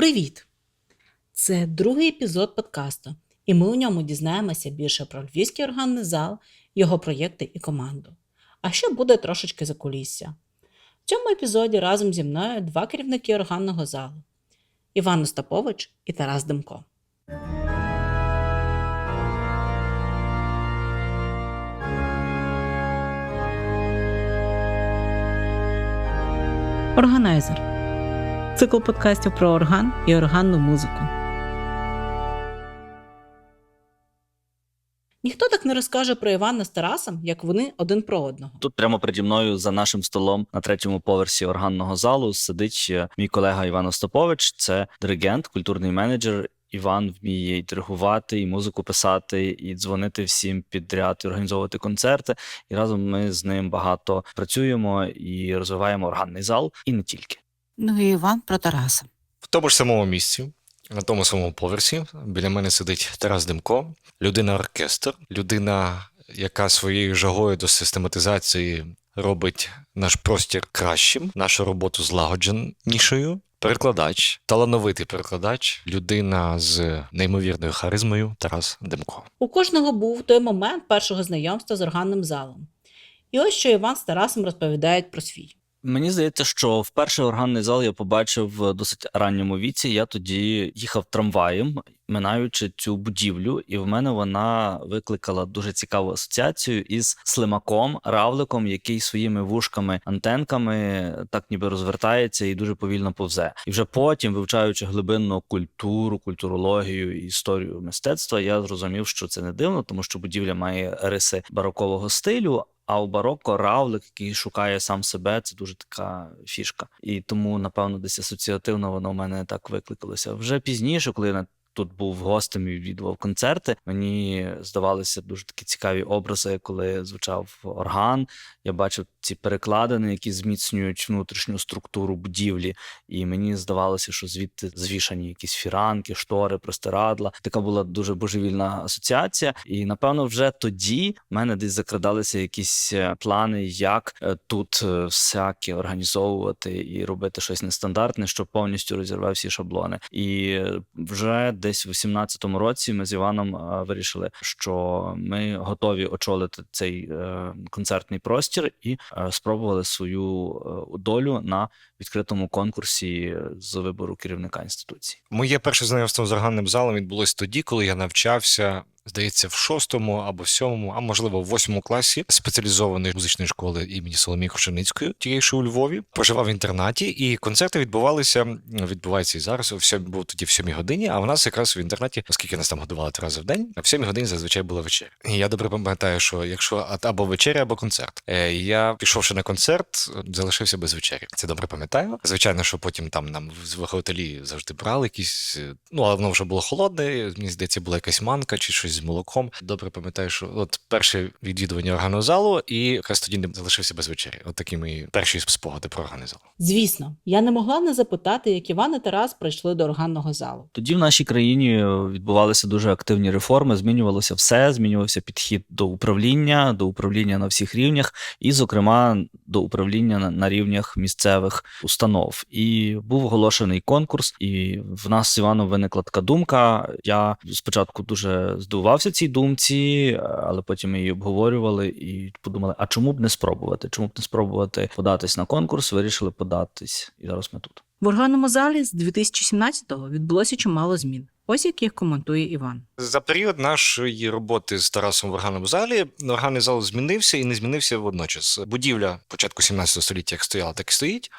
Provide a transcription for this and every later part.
Привіт! Це другий епізод подкасту, і ми у ньому дізнаємося більше про львівський органний зал, його проєкти і команду. А ще буде трошечки закулісся. В цьому епізоді разом зі мною два керівники органного залу Іван Остапович і Тарас Демко. Органайзер цикл подкастів про орган і органну музику. Ніхто так не розкаже про Івана з Тарасом, як вони один про одного. Тут прямо переді мною за нашим столом на третьому поверсі органного залу сидить е, мій колега Іван Остапович. Це диригент, культурний менеджер. Іван вміє і диригувати, і музику писати, і дзвонити всім підряд, і організовувати концерти. І разом ми з ним багато працюємо і розвиваємо органний зал, і не тільки. Ну і Іван про Тараса. В тому ж самому місці, на тому самому поверсі, біля мене сидить Тарас Демко, людина-оркестр, людина, яка своєю жагою до систематизації робить наш простір кращим, нашу роботу злагодженішою. Перекладач, талановитий перекладач, людина з неймовірною харизмою Тарас Демко. У кожного був той момент першого знайомства з органним залом. І ось що Іван з Тарасом розповідають про свій. Мені здається, що вперше органний зал я побачив в досить ранньому віці. Я тоді їхав трамваєм, минаючи цю будівлю, і в мене вона викликала дуже цікаву асоціацію із слимаком, равликом, який своїми вушками, антенками так ніби розвертається і дуже повільно повзе. І вже потім, вивчаючи глибинну культуру, культурологію і історію мистецтва, я зрозумів, що це не дивно, тому що будівля має риси барокового стилю. А у бароко равлик, який шукає сам себе, це дуже така фішка. І тому, напевно, десь асоціативно воно в мене так викликалося. Вже пізніше, коли я тут був гостем і відвідував концерти, мені здавалися дуже такі цікаві образи, коли звучав орган. Я бачив ці перекладини, які зміцнюють внутрішню структуру будівлі. І мені здавалося, що звідти звішані якісь фіранки, штори, простирадла. Така була дуже божевільна асоціація. І напевно, вже тоді в мене десь закрадалися якісь е, плани, як е, тут е, всяке організовувати і робити щось нестандартне, що повністю розірве всі шаблони. І вже десь в 18-му році ми з Іваном е, вирішили, що ми готові очолити цей е, концертний простір і е, спробували свою долю на відкритому конкурсі з вибору керівника інституції. Моє перше знайомство з органним залом відбулось тоді, коли я навчався. Здається, в шостому або в сьомому, а можливо в восьмому класі спеціалізованої музичної школи імені Соломії Крушеницької, тієї що у Львові, проживав в інтернаті, і концерти відбувалися. Відбувається і зараз. О був тоді в сьомій годині. А в нас якраз в інтернаті, оскільки нас там годували три рази в день, в сьомій годині зазвичай була вечеря. І я добре пам'ятаю, що якщо або вечеря, або концерт. Е, Я пішовши на концерт, залишився без вечері. Це добре пам'ятаю. Звичайно, що потім там нам в готелі завжди брали якісь. е, Ну але воно вже було холодне. Мені здається, була якась манка чи щось з молоком. Добре пам'ятаю, що от перше відвідування органного залу, і якраз тоді не залишився без вечері. От такі мої перші спогади про органний зал. Звісно, я не могла не запитати, як Іван і Тарас прийшли до органного залу. Тоді в нашій країні відбувалися дуже активні реформи. Змінювалося все, змінювався підхід до управління, до управління на всіх рівнях, і, зокрема, до управління на, на рівнях місцевих установ. І був оголошений конкурс, і в нас з Іваном виникла така думка. Я спочатку дуже здивувався цій думці, але потім її обговорювали і подумали: а чому б не спробувати? Чому б не спробувати податись на конкурс? Вирішили податись, і зараз ми тут. В органному залі з 2017-го відбулося чимало змін. Ось як їх коментує Іван. За період нашої роботи з Тарасом в органному залі органний зал змінився і не змінився водночас. Будівля початку 17 століття як стояла, так і стоїть.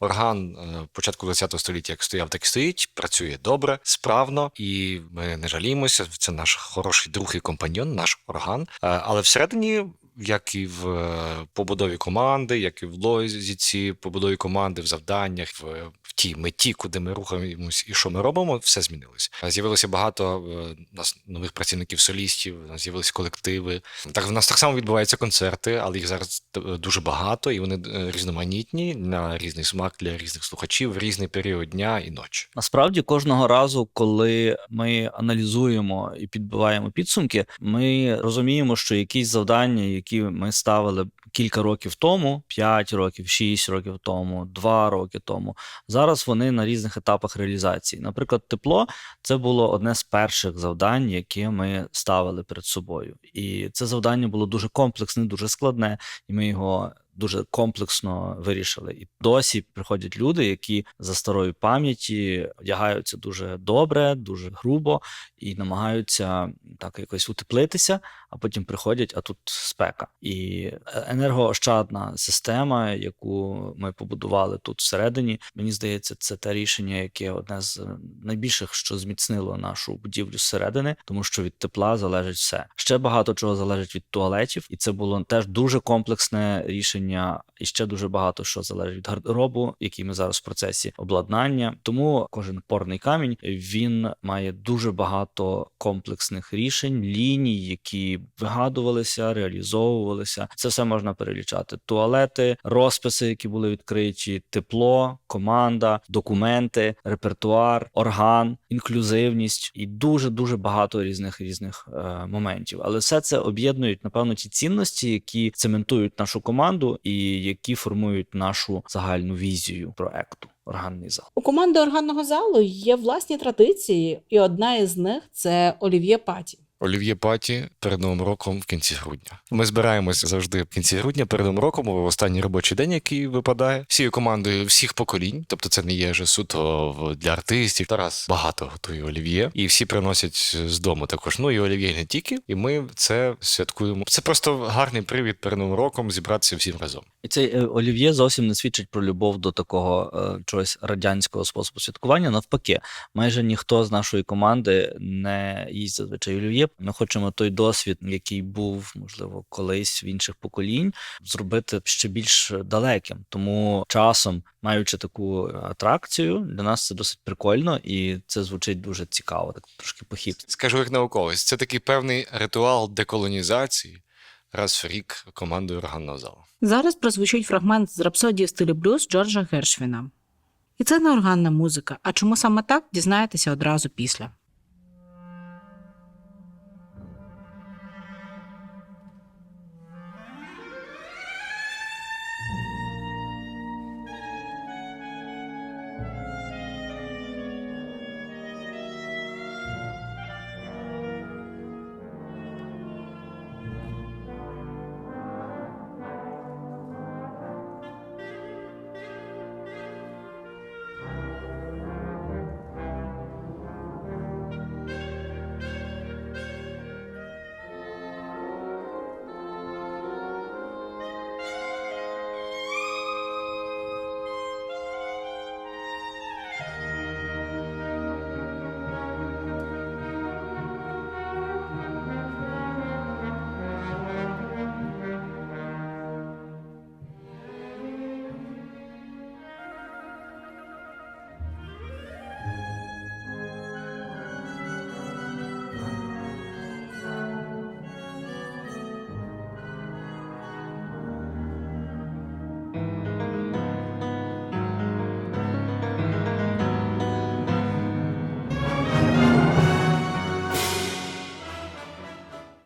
Орган е, початку 20 століття як стояв, так і стоїть. Працює добре, справно, і ми не жаліємося. Це наш хороший друг і компаньон, наш орган. Е, Але всередині. Як і в е, побудові команди, як і в логіці побудові команди, в завданнях, в, в тій меті, куди ми рухаємось і що ми робимо, все змінилось. З'явилося багато е, нас нових працівників солістів, з'явилися колективи. Так в нас так само відбуваються концерти, але їх зараз е, дуже багато, і вони різноманітні на різний смак для різних слухачів, в різний період дня і ночі. Насправді, кожного разу, коли ми аналізуємо і підбиваємо підсумки, ми розуміємо, що якісь завдання, які ми ставили кілька років тому, 5 років, 6 років тому, 2 роки тому. Зараз вони на різних етапах реалізації. Наприклад, тепло це було одне з перших завдань, яке ми ставили перед собою. І це завдання було дуже комплексне, дуже складне, і ми його дуже комплексно вирішили. І досі приходять люди, які за старою пам'яті одягаються дуже добре, дуже грубо і намагаються так якось утеплитися, а потім приходять, а тут спека. І енергоощадна система, яку ми побудували тут всередині, мені здається, це те рішення, яке одне з найбільших, що зміцнило нашу будівлю зсередини, тому що від тепла залежить все. Ще багато чого залежить від туалетів, і це було теж дуже комплексне рішення, і ще дуже багато що залежить від гардеробу, який ми зараз в процесі обладнання. Тому кожен опорний камінь він має дуже багато комплексних рішень, ліній, які вигадувалися, реалізовувалися. Це все можна перелічати: туалети, розписи, які були відкриті, тепло, команда, документи, репертуар, орган, інклюзивність і дуже дуже багато різних різних е, моментів. Але все це об'єднують напевно ті цінності, які цементують нашу команду і які формують нашу загальну візію проекту. Органний зал. У команди органного залу є власні традиції, і одна із них це олів'є паті. Олів'є Паті перед новим роком в кінці грудня. Ми збираємося завжди в кінці грудня перед новим роком, в останній робочий день, який випадає, всією командою всіх поколінь. Тобто це не є вже суто для артистів. Тарас багато готує олів'є, і всі приносять з дому також. Ну і олів'є не тільки. І ми це святкуємо. Це просто гарний привід перед новим роком зібратися всім разом. І цей е, олів'є зовсім не свідчить про любов до такого е, чогось радянського способу святкування. Навпаки, майже ніхто з нашої команди не їсть зазвичай олів'є. Ми хочемо той досвід, який був можливо колись в інших поколінь, зробити ще більш далеким. Тому часом, маючи таку атракцію, для нас це досить прикольно, і це звучить дуже цікаво, так трошки похід. Скажу як науковець, це такий певний ритуал деколонізації раз в рік командою органного залу. Зараз прозвучить фрагмент з рапсодії в стилі блюз Джорджа Гершвіна. І це не органна музика. А чому саме так, дізнаєтеся одразу після.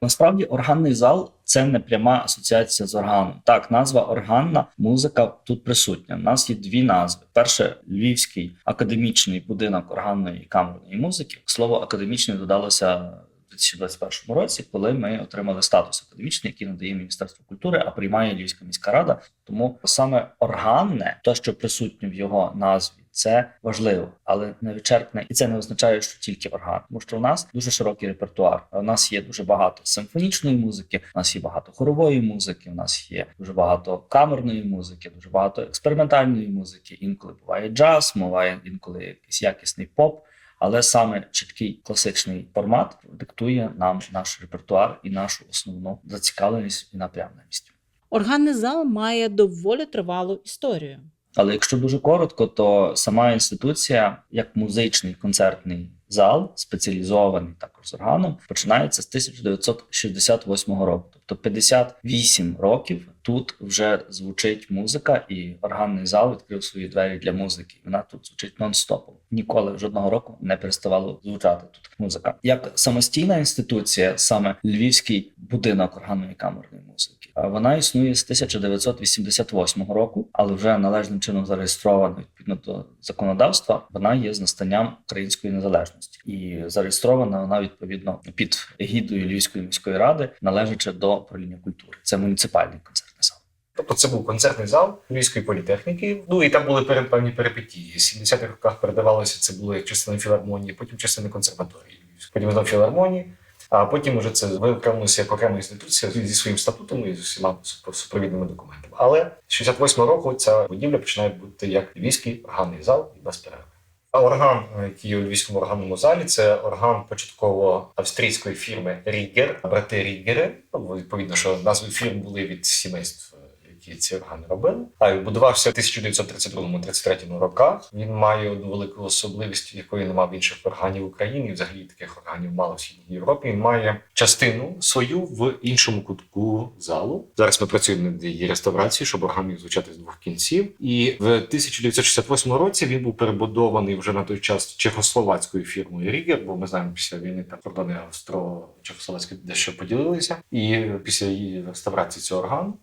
Насправді органний зал це не пряма асоціація з органом. Так, назва органна музика тут присутня. У нас є дві назви: перше Львівський академічний будинок органної камерної музики. Слово академічний додалося. у 2021 році, коли ми отримали статус академічний, який надає Міністерство культури, а приймає Львівська міська рада. Тому саме органне, те, що присутнє в його назві, це важливо, але не вичерпне, і це не означає, що тільки орган, тому що у нас дуже широкий репертуар. У нас є дуже багато симфонічної музики, у нас є багато хорової музики, у нас є дуже багато камерної музики, дуже багато експериментальної музики. Інколи буває джаз, буває інколи якийсь якісний поп. Але саме чіткий класичний формат диктує нам наш репертуар і нашу основну зацікавленість і напрямленість. Органний зал має доволі тривалу історію. Але якщо дуже коротко, то сама інституція, як музичний концертний зал, спеціалізований також з органом починається з 1968 року. Тобто 58 років тут вже звучить музика, і органний зал відкрив свої двері для музики. Вона тут звучить нон-стопом. Ніколи жодного року не переставало звучати тут музика. Як самостійна інституція, саме Львівський будинок органної камерної музики. Вона існує з 1988 року, але вже належним чином зареєстрована відповідно до законодавства. Вона є з настанням української незалежності і зареєстрована вона відповідно під егідою Львівської міської ради, належачи до управління культури. Це муніципальний концертний зал. Тобто це був концертний зал Львівської політехніки. Ну і там були певні перипетії. В 70-х роках передавалося це було як частина філармонії, потім частина консерваторії потім знову філармонії. А потім вже це виокремилося як окрема інституція зі своїм статутом і з усіма супровідними документами. Але з 68-го року ця будівля починає бути як Львівський органний зал і без перерви. Орган, який у Львівському органному залі, це орган початково австрійської фірми Рігер, брати Рігери. Ну, відповідно, що назви фірм були від сімейств, які ці органи робили. А й будувався в 1932-33 роках. Він має одну велику особливість, якої немає в інших органів в Україні. і Взагалі таких органів мало в східній Європі. Він має частину свою в іншому кутку залу. Зараз ми працюємо над її реставрацією, щоб орган міг звучати з двох кінців. І в 1968 році він був перебудований вже на той час чехословацькою фірмою Рігер, бо ми знаємо, після війни там кордони австро-чехословацькі дещо поділилися. І після її реставрації цього органу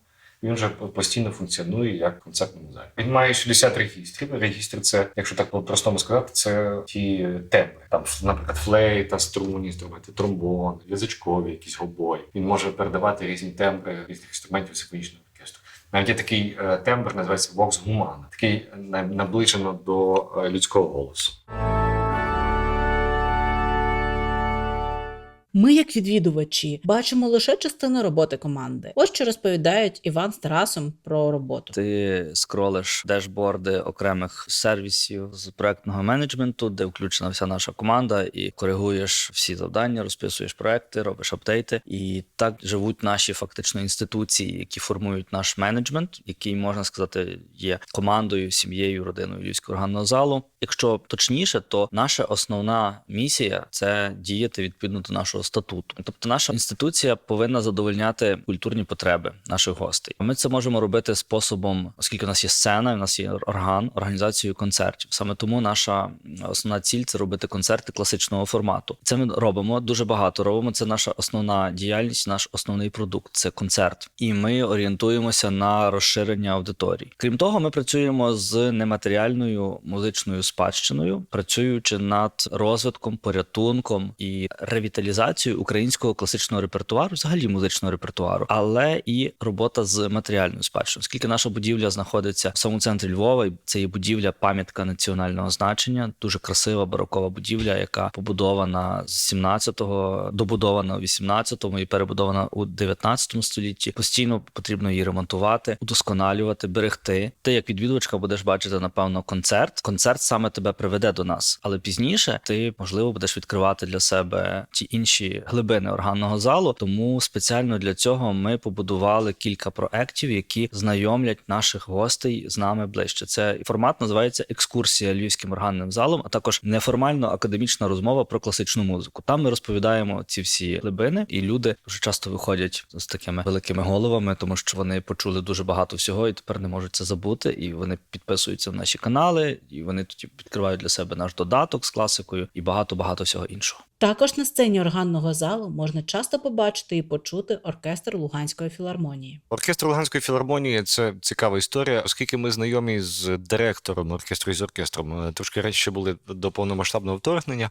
він вже постійно функціонує як концертному залі. Він має 60 регістрів. Регістр це, якщо так по-простому сказати, це ті тембри. Там, наприклад, флейта, струнні інструменти, тромбон, язичкові, якісь гобої. Він може передавати різні тембри різних інструментів симфонічного оркестру. Навіть є такий е, тембр, називається Vox Humana, такий на- наближено до е, людського голосу. Ми, як відвідувачі, бачимо лише частину роботи команди. Ось що розповідають Іван з Тарасом про роботу. Ти скролиш дешборди окремих сервісів з проектного менеджменту, де включена вся наша команда, і коригуєш всі завдання, розписуєш проекти, робиш апдейти. І так живуть наші фактично інституції, які формують наш менеджмент, який можна сказати є командою, сім'єю, родиною Львівського органного залу. Якщо точніше, то наша основна місія це діяти відповідно до нашого статуту. Тобто, наша інституція повинна задовольняти культурні потреби наших гостей. Ми це можемо робити способом, оскільки у нас є сцена, у нас є орган, організацією концертів. Саме тому наша основна ціль це робити концерти класичного формату. Це ми робимо дуже багато. Робимо це наша основна діяльність, наш основний продукт це концерт. І ми орієнтуємося на розширення аудиторії. Крім того, ми працюємо з нематеріальною музичною спадщиною, працюючи над розвитком, порятунком і ревіталізацією українського класичного репертуару, взагалі музичного репертуару, але і робота з матеріальною спадщиною, оскільки наша будівля знаходиться в самому центрі Львова, і це є будівля пам'ятка національного значення, дуже красива барокова будівля, яка побудована з 17-го, добудована у 18-му і перебудована у 19 столітті. Постійно потрібно її ремонтувати, удосконалювати, берегти. Ти як відвідувачка будеш бачити напевно концерт. Концерт саме тебе приведе до нас, але пізніше ти можливо будеш відкривати для себе ті інші глибини органного залу. Тому спеціально для цього ми побудували кілька проєктів, які знайомлять наших гостей з нами ближче. Це формат називається екскурсія львівським органним залом, а також неформально академічна розмова про класичну музику. Там ми розповідаємо ці всі глибини, і люди дуже часто виходять з такими великими головами, тому що вони почули дуже багато всього і тепер не можуть це забути. І вони підписуються в наші канали, і вони тоді відкривають для себе наш додаток з класикою і багато багато всього іншого. Також на сцені органного залу можна часто побачити і почути оркестр Луганської філармонії. Оркестр Луганської філармонії це цікава історія, оскільки ми знайомі з директором оркестру і з оркестром. Е, Трошки речі були до повномасштабного вторгнення.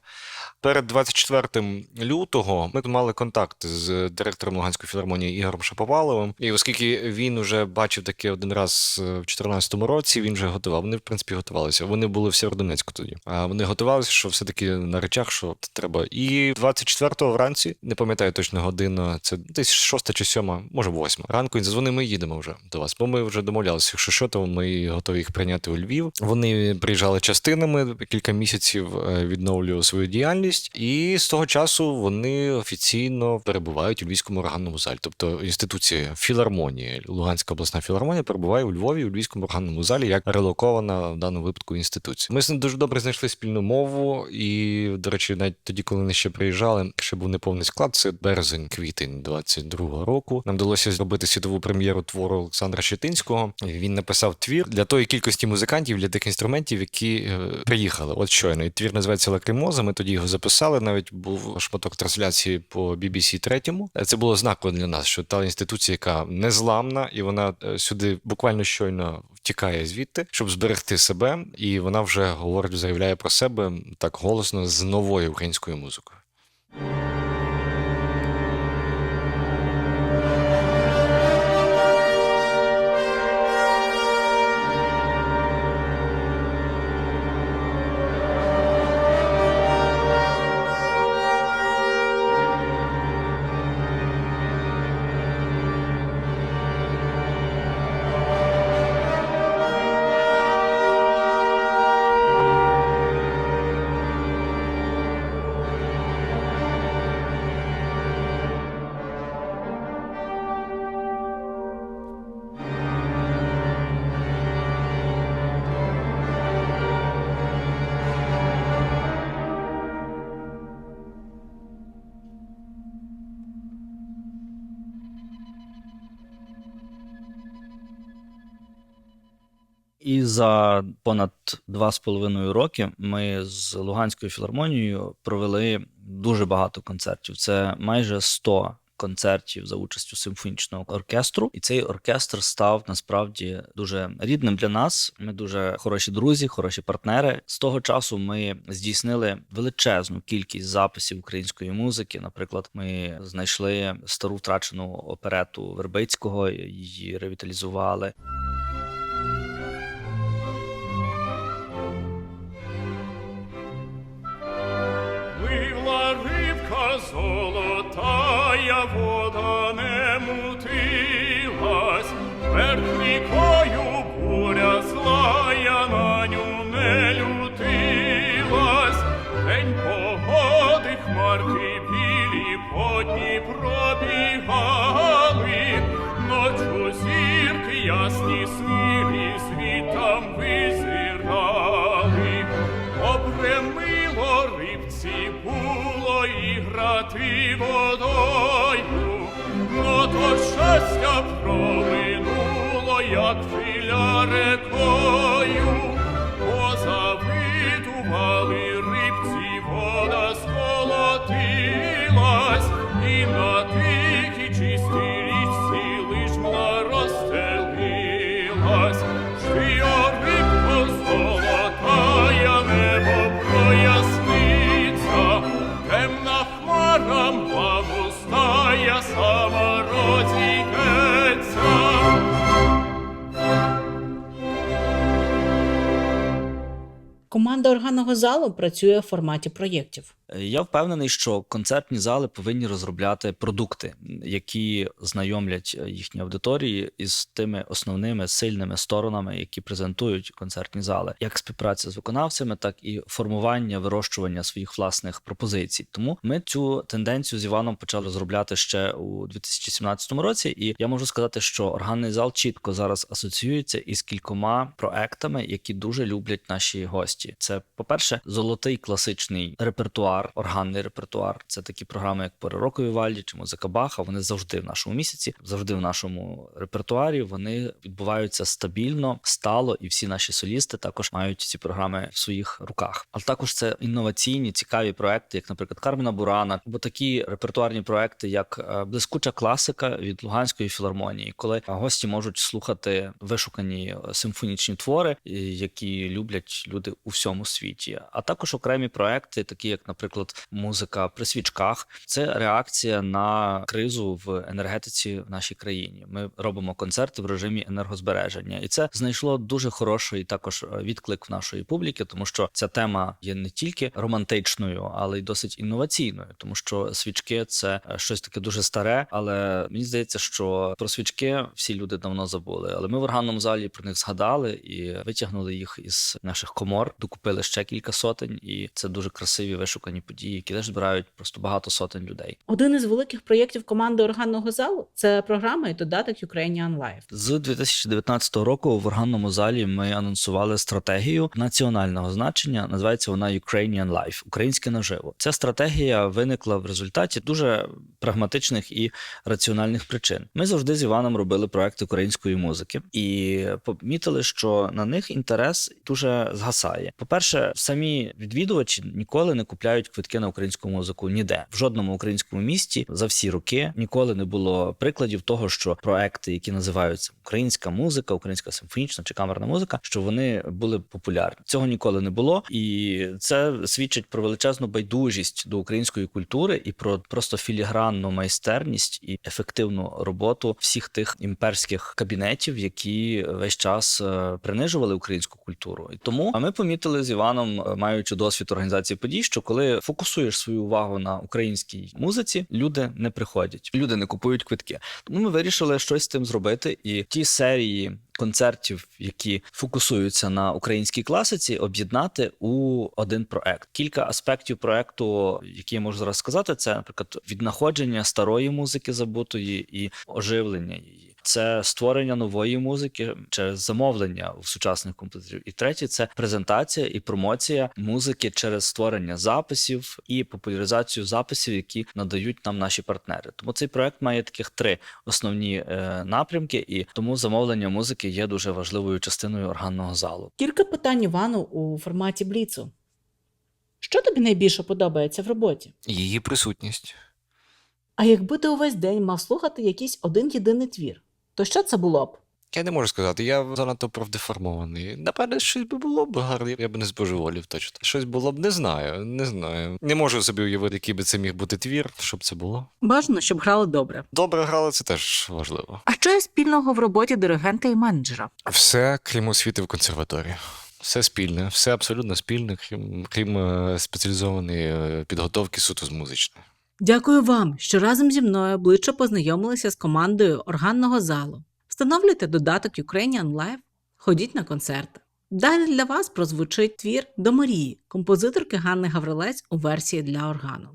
Перед 24 лютого ми мали контакт з директором Луганської філармонії Ігорем Шаповаловим. І оскільки він вже бачив таке один раз е, в 2014 році, він вже готував. Вони, в принципі, готувалися. Вони були в Сєвєродонецьку тоді. А вони готувалися, що все-таки на речах, що треба. І 24-го вранці, не пам'ятаю точно годину, це десь шоста чи сьома, може восьма. Ранку він зазвонив, ми їдемо вже до вас. Бо ми вже домовлялися, якщо що, то ми готові їх прийняти у Львів. Вони приїжджали частинами, кілька місяців е, відновлювали свою діяльність, і з того часу вони офіційно перебувають у Львівському органному залі. Тобто інституція філармонії, Луганська обласна філармонія перебуває у Львові у Львівському органному залі як релокована в даному випадку інституція. Ми з ним дуже добре знайшли спільну мову, і, до речі, навіть тоді, коли вони ще приїжджали. Ще був неповний склад. Це березень, квітень 22-го року. Нам вдалося зробити світову прем'єру твору Олександра Щетинського. Він написав твір для тої кількості музикантів, для тих інструментів, які е, приїхали. От щойно. І твір називається Лакримоза. Ми тоді його записали. Навіть був шматок трансляції по BBC третьому. Е, Це було знаково для нас, що та інституція, яка незламна, і вона е, сюди буквально щойно втікає звідти, щоб зберегти себе, і вона вже говорить, заявляє про себе так голосно з новою українською музикою. you І за понад два з половиною роки ми з Луганською філармонією провели дуже багато концертів. Це майже 100 концертів за участю симфонічного оркестру. І цей оркестр став насправді дуже рідним для нас. Ми дуже хороші друзі, хороші партнери. З того часу ми здійснили величезну кількість записів української музики. Наприклад, ми знайшли стару втрачену оперету Вербицького, її ревіталізували. Грати водою, но то щастя проминуло, як хвиля рекою, Команда органного залу працює в форматі проєктів. Я впевнений, що концертні зали повинні розробляти продукти, які знайомлять їхні аудиторії із тими основними сильними сторонами, які презентують концертні зали, як співпраця з виконавцями, так і формування вирощування своїх власних пропозицій. Тому ми цю тенденцію з Іваном почали розробляти ще у 2017 році. І я можу сказати, що органний зал чітко зараз асоціюється із кількома проектами, які дуже люблять наші гості. Це, по-перше, золотий класичний репертуар, органний репертуар. Це такі програми, як «Пори року Вівальді чи музика Баха. Вони завжди в нашому місяці, завжди в нашому репертуарі. Вони відбуваються стабільно, стало, і всі наші солісти також мають ці програми в своїх руках. Але також це інноваційні, цікаві проекти, як, наприклад, Карміна Бурана, або такі репертуарні проекти, як е, блискуча класика від Луганської філармонії, коли гості можуть слухати вишукані е, симфонічні твори, які люблять люди у всьому світі. А також окремі проекти, такі як, наприклад, музика при свічках. Це реакція на кризу в енергетиці в нашій країні. Ми робимо концерти в режимі енергозбереження, і це знайшло дуже хороший також е, відклик в нашої публіки, тому що ця тема є не тільки романтичною, але й досить інноваційною, тому що свічки це е, щось таке дуже старе. Але мені здається, що про свічки всі люди давно забули. Але ми в органному залі про них згадали і витягнули їх із наших комор, докупили купили ще кілька сотень, і це дуже красиві вишукані події, які теж збирають просто багато сотень людей. Один із великих проєктів команди органного залу це програма і додаток Ukrainian Life. З 2019 року в органному залі ми анонсували стратегію національного значення. Називається вона Ukrainian Life, українське наживо. Ця стратегія виникла в результаті дуже прагматичних і раціональних причин. Ми завжди з Іваном робили проекти української музики і помітили, що на них інтерес дуже згасає. По-перше, самі відвідувачі ніколи не купляють квитки на українську музику ніде в жодному українському місті за всі роки ніколи не було прикладів того, що проекти, які називаються українська музика, українська симфонічна чи камерна музика, що вони були популярні. Цього ніколи не було, і це свідчить про величезну байдужість до української культури і про просто філігранну майстерність і ефективну роботу всіх тих імперських кабінетів, які весь час е, принижували українську культуру. І тому а ми помітили з Іваном, е, маючи досвід організації подій, що коли фокусуєш свою увагу на українській музиці, люди не приходять, люди не купують квитки. Тому ми вирішили щось з тим зробити, і ті серії. Концертів, які фокусуються на українській класиці, об'єднати у один проект. Кілька аспектів проекту, які я можу зараз сказати, це, наприклад, віднаходження старої музики забутої і оживлення її. Це створення нової музики через замовлення у сучасних композиторів. І третє це презентація і промоція музики через створення записів і популяризацію записів, які надають нам наші партнери. Тому цей проект має таких три основні е, напрямки, і тому замовлення музики є дуже важливою частиною органного залу. Кілька питань Івану у форматі Бліцу. Що тобі найбільше подобається в роботі? Її присутність. А якби ти увесь день мав слухати якийсь один єдиний твір, то що це було б? Я не можу сказати, я занадто правдеформований. Напевне, щось би було б гарне, я б не збожеволів точно. Щось було б, не знаю, не знаю. Не можу собі уявити, який би це міг бути твір, щоб це було. Бажано, щоб грали добре. Добре грали, це теж важливо. А що є спільного в роботі диригента і менеджера? Все, крім освіти в консерваторії. Все спільне, все абсолютно спільне, крім, крім е, спеціалізованої е, підготовки суто з музичної. Дякую вам, що разом зі мною ближче познайомилися з командою органного залу. Встановлюйте додаток Ukrainian Live, ходіть на концерти. Далі для вас прозвучить твір до Марії композиторки Ганни Гаврилець у версії для органу.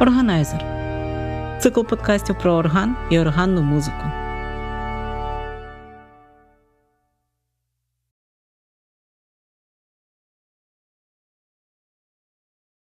Органайзер цикл подкастів про орган і органну музику.